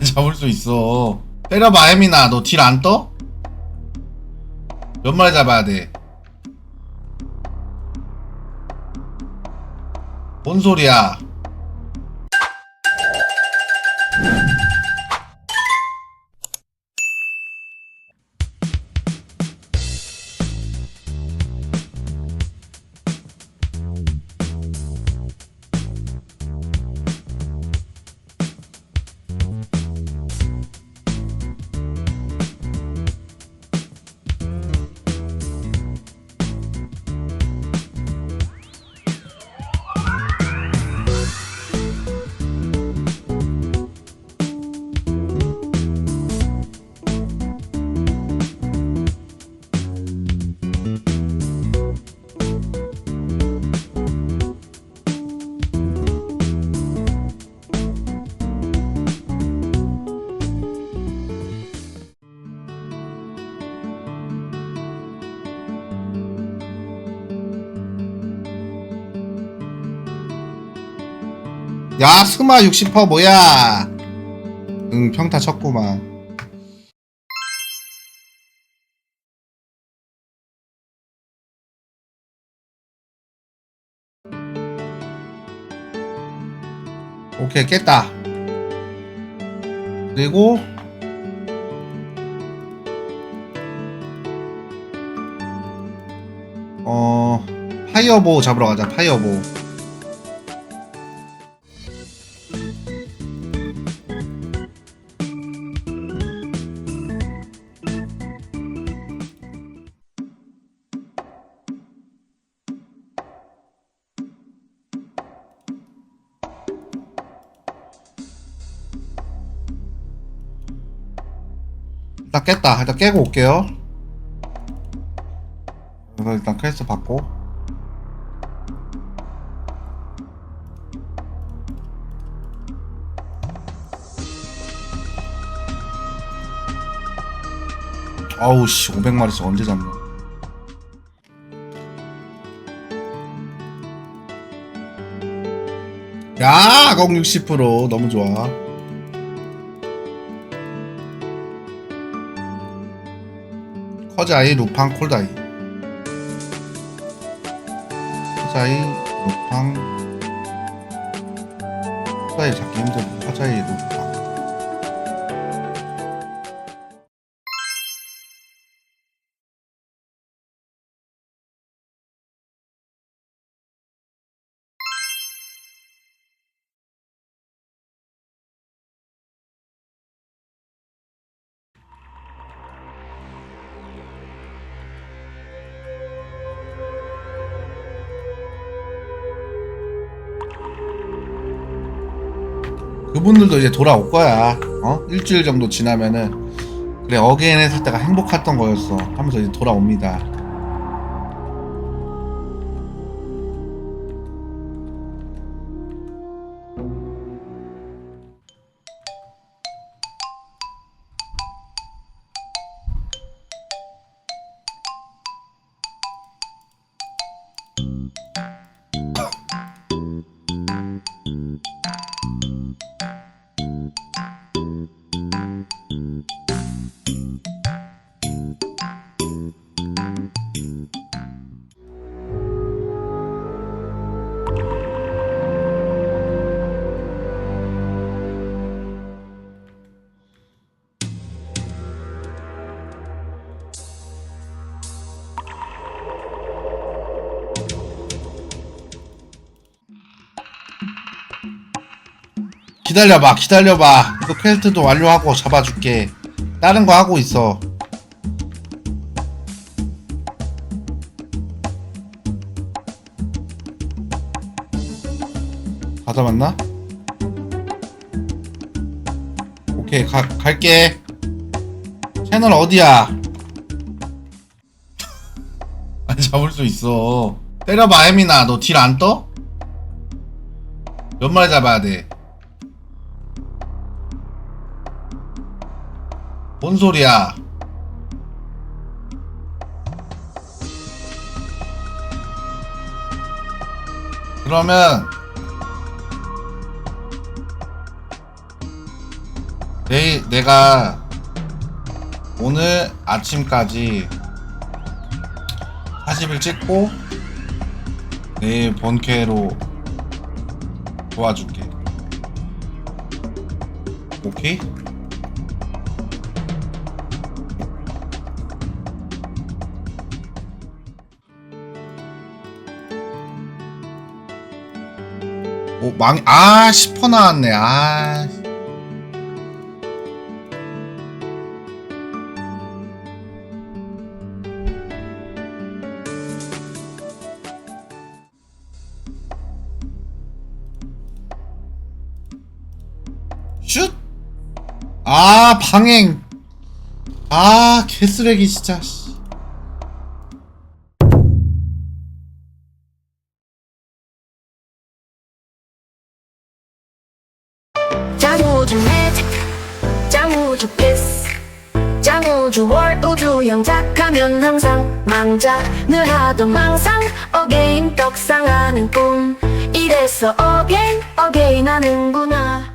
아니 잡을 수 있어 때려봐 혜민아 너딜 안 떠? 몇 마리 잡아야 돼? 뭔 소리야 야 스마 60% 뭐야? 응 평타 쳤구만. 오케이 깼다. 그리고 어 파이어보 잡으러 가자 파이어보 일단 깼다. 일단 깨고 올게요. 일단 퀘스트 받고. 아우 씨 500마리씩 언제 잡냐 야, 공 60% 너무 좋아. 커자이, 루팡, 콜다이. 커자이, 루팡. 커자이 잡기 힘들고, 커자이, 루팡. 그분들도 이제 돌아올 거야. 어? 일주일 정도 지나면은 그래 어게인 했을 때가 행복했던 거였어. 하면서 이제 돌아옵니다. 기다려봐, 기다려봐. 이거 퀘스트도 완료하고 잡아줄게. 다른 거 하고 있어. 다 잡았나? 오케이, 가, 갈게. 채널 어디야? 아니, 잡을 수 있어. 때려봐, 혜민아. 너 딜 안 떠? 몇 마리 잡아야 돼? 뭔 소리야? 그러면 내, 내가 오늘 아침까지 40일 찍고 내일 본캐로 도와줄게. 오케이? 오, 망, 아, 10% 나왔네, 아. 슛! 아, 방행. 아, 개쓰레기, 진짜. 우주 월 우주 영작하면 항상 망작 늘 하던 망상. 어게인 떡상하는 꿈. 이래서 어게인 어게인 하는구나